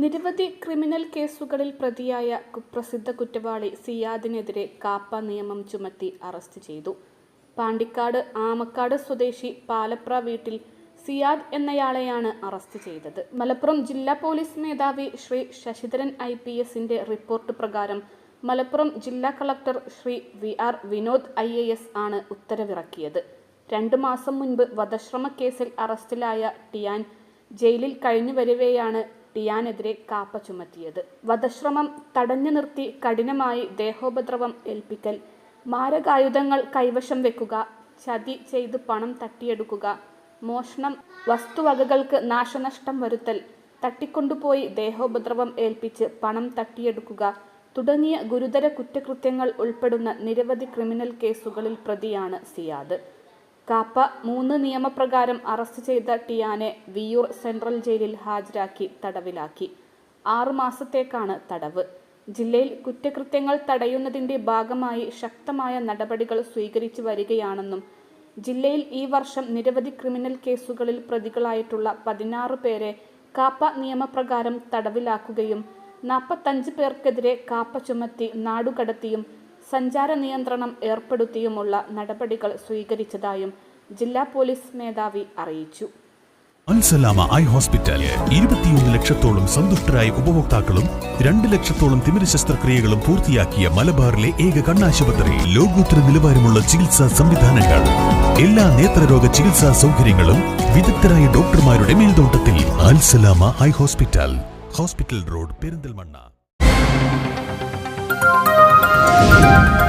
നിരവധി ക്രിമിനൽ കേസുകളിൽ പ്രതിയായ കുപ്രസിദ്ധ കുറ്റവാളി സിയാദിനെതിരെ കാപ്പ നിയമം ചുമത്തി അറസ്റ്റ് ചെയ്തു. പാണ്ടിക്കാട് ആമക്കാട് സ്വദേശി പാലപ്ര വീട്ടിൽ സിയാദ് എന്നയാളെയാണ് അറസ്റ്റ് ചെയ്തത്. മലപ്പുറം ജില്ലാ പോലീസ് മേധാവി ശ്രീ ശശിധരൻ ഐ പി എസിന്റെ റിപ്പോർട്ട് പ്രകാരം മലപ്പുറം ജില്ലാ collector Shri V R Vinod I A S ആണ് ഉത്തരവിറക്കിയത്. രണ്ടു മാസം മുൻപ് വധശ്രമ കേസിൽ അറസ്റ്റിലായ ടിയാൻ ജയിലിൽ കഴിഞ്ഞു വരവെയാണ് ടിയാനെതിരെ കാപ്പ ചുമത്തിയത്. വധശ്രമം തടഞ്ഞു നിർത്തി കഠിനമായി ദേഹോപദ്രവം ഏൽപ്പിക്കൽ. മാരകായുധങ്ങൾ കൈവശം വെക്കുക. ചതി ചെയ്ത് പണം തട്ടിയെടുക്കുക. മോഷണം. വസ്തുവകകൾക്ക് നാശനഷ്ടം വരുത്തൽ. തട്ടിക്കൊണ്ടുപോയി ദേഹോപദ്രവം ഏൽപ്പിച്ച് പണം തട്ടിയെടുക്കുക. തുടങ്ങിയ ഗുരുതര കുറ്റകൃത്യങ്ങൾ ഉൾപ്പെടുന്ന നിരവധി ക്രിമിനൽ കേസുകളിൽ പ്രതിയാണ് സിയാദ്. കാപ്പ മൂന്ന് നിയമപ്രകാരം അറസ്റ്റ് ചെയ്ത ടിയാനെ വിയൂർ സെൻട്രൽ ജയിലിൽ ഹാജരാക്കി തടവിലാക്കി. ആറു മാസത്തേക്കാണ് തടവ്. ജില്ലയിൽ കുറ്റകൃത്യങ്ങൾ തടയുന്നതിന്റെ ഭാഗമായി ശക്തമായ നടപടികൾ സ്വീകരിച്ചു വരികയാണെന്നും ജില്ലയിൽ ഈ വർഷം നിരവധി ക്രിമിനൽ കേസുകളിൽ പ്രതികളായിട്ടുള്ള പതിനാറ് പേരെ കാപ്പ നിയമപ്രകാരം തടവിലാക്കുകയും നാൽപ്പത്തഞ്ച് പേർക്കെതിരെ കാപ്പ ചുമത്തി നാടുകടത്തിയും സഞ്ചാര നിയന്ത്രണം ഏർപ്പെടുത്തിയുമുള്ള നടപടികൾ സ്വീകരിച്ചതായും ജില്ലാ പോലീസ് മേധാവി അറിയിച്ചു. Alsalama eye hospital. ഇരുപത്തിയൊന്ന് ലക്ഷത്തോളം സന്തുഷ്ടരായ ഉപഭോക്താക്കളും രണ്ട് ലക്ഷത്തോളം തിമിര ശസ്ത്രക്രിയകളും പൂർത്തിയാക്കിയ മലബാറിലെ ഏക കണ്ണാശുപത്രി. ലോകോത്തര നിലവാരമുള്ള ചികിത്സാ സംവിധാനങ്ങൾ. എല്ലാ നേത്രരോഗ ചികിത്സാ സൗകര്യങ്ങളും വിദഗ്ധരായ ഡോക്ടർമാരുടെ മേൽനോട്ടത്തിൽ. Alsalama eye hospital. Hospital road Perinthalmanna. Thank you.